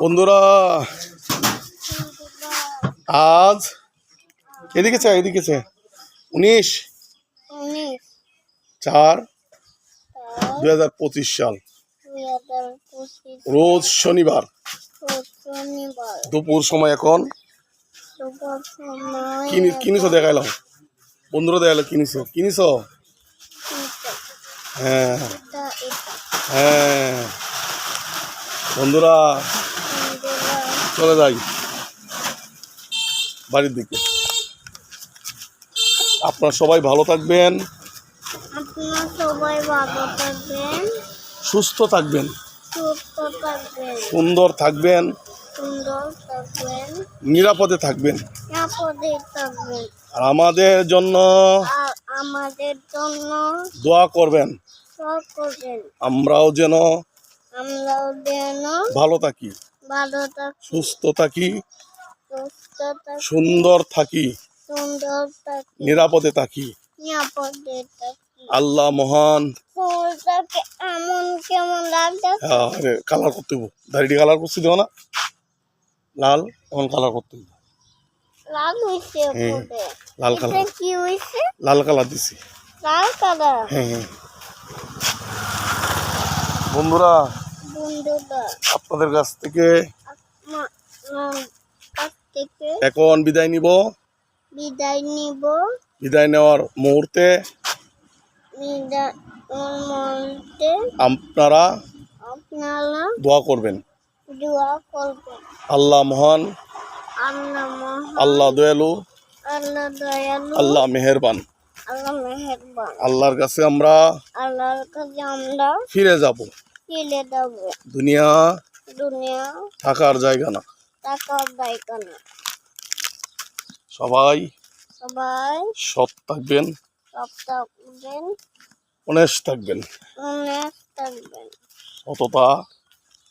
বন্ধুরা আজ এদিকে চা এদিকে চা। উনিশ চার দুই হাজার পঁচিশ সাল। রোজ শনিবার। দুপুর সময় এখন। কিনি কিনিস দেখাইলাম। বন্ধুরা দেখাইলো কিনিস কিনিস হ্যাঁ। হ্যাঁ। বন্ধুরা চলে যাই বাড়ির দিকে। আপনারা সবাই ভালো থাকবেন। আপনারা সবাই ভালো থাকবেন। সুস্থ থাকবেন। সুস্থ থাকবেন। সুন্দর থাকবেন। সুন্দর থাকবেন। নিরাপদে থাকবেন। নিরাপদে থাকবেন। আর আমাদের জন্য আমাদের জন্য দোয়া করবেন। আমরাও যেন আমরাও যেন ভালো থাকি। ভালো থাকি। সুস্থ থাকি। সুস্থ থাকি। সুন্দর থাকি। সুন্দর থাকি। নিরাপদে থাকি। নিরাপদে থাকি। আল্লাহ মহান। ফুলটাকে এমন কেমন লাগছে? আরে কালার করতে হইব। দাড়িটি কালার করছি দেবো না? লাল এখন কালার করতে লাল হয়েছে হ্যাঁ, লাল কালার কি হয়েছে লাল কালার দিছি। লাল কালার হ্যাঁ হ্যাঁ। বন্ধুরা আপনাদের কাছ থেকে এখন বিদায় নিব। বিদায় নিব বিদায় নেওয়ার মুহূর্তে আপনারা আপনারা দোয়া করবেন। দোয়া করবেন আল্লাহ মহান আল্লাহ মহান আল্লাহ দয়ালু আল্লাহ দয়ালু আল্লাহ মেহেরবান। আল্লাহ মেহেরবান। আল্লাহর কাছে আমরা আল্লাহর কাছে আমরা ফিরে যাব। ফিরে দেব। দুনিয়া দুনিয়া থাকার জায়গা না। টাকার দায়িত্ব না। সবাই সবাই সৎ থাকবেন। সপ্তাহ করবেন অনেস থাকবেন। অনেক থাকবেন। সততা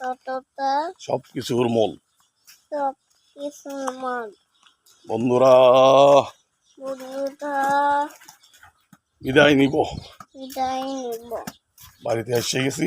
ততটা সব কিছুর মূল। সব কিছু মান বন্ধুরা বন্ধুরা বিদায় নিব। বিদায় নিব। বাড়িতে এসে গেছি।